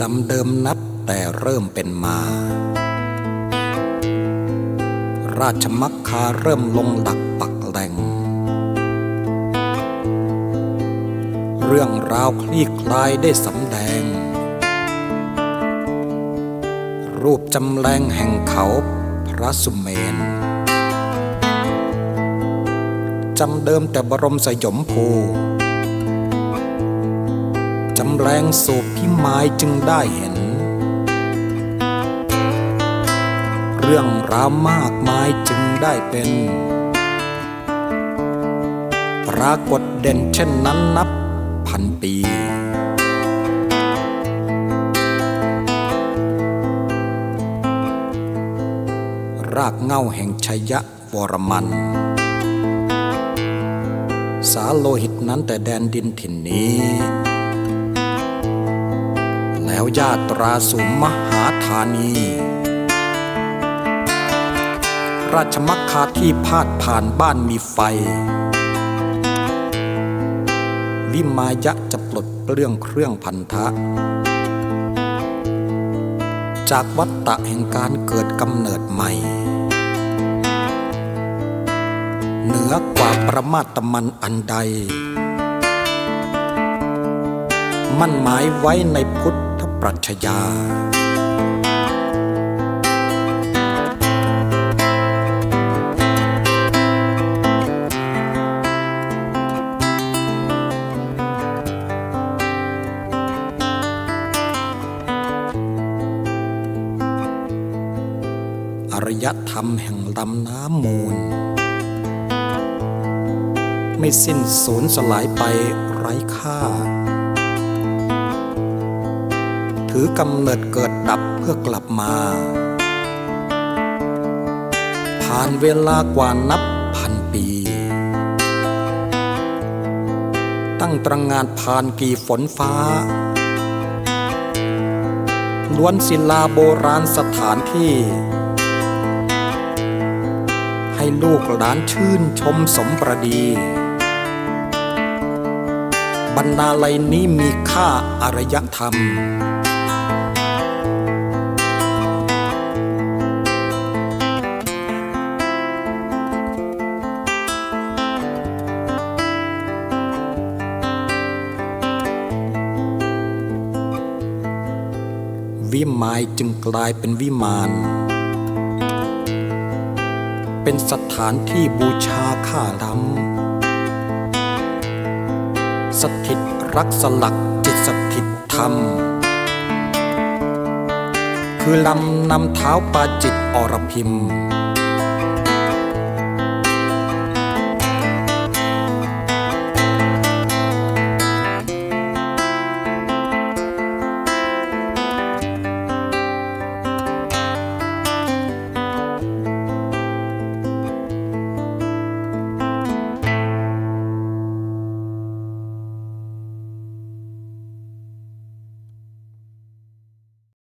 จำเดิมนับแต่เริ่มเป็นมา ราชมักคาเริ่มลงหลักปักแหล่ง เรื่องราวคลี่คลายได้สำแดง รูปจำแรงแห่งเขาพระสุเมนจำเดิมแต่บรมสยมภู จำแรงสูบพิมายจึงได้เห็น เรื่องราวมากมายจึงได้เป็น ปรากฏเด่นเช่นนั้นนับพันปีรากเง้าแห่งชัยวรมัน สาโลหิตนั้นแต่แดนดินถิ่นนี้ วญาตราสู่มหาธานี ราชมักคาที่พาดผ่านบ้านมีไฟ วิมายะจะปลดเปลื้องเครื่องพันธะ จากวัฏฏะแห่งการเกิดกำเนิดใหม่ เหนือกว่าประมาตมันอันใดมั่นหมายไว้ในพุทธ ปรัชญาอารยธรรมแห่งลำน้ำมูล ไม่สิ้นสูญสลายไปไร้ค่า ถือกำเนิดเกิดดับเพื่อกลับมา ผ่านเวลากว่านับพันปี ตั้งตรงงานผ่านกี่ฝนฟ้าล้วนศิลาโบราณสถานที่ ให้ลูกหลานชื่นชมสมประดี บรรดาลัยนี้มีค่าอารยธรรม วิมายจึงกลายเป็นวิมาน เป็นสถานที่บูชาข้าล้ำสถิตรักสลักจิตสถิตธรรม คือลำนำเท้าปาจิตอรพิม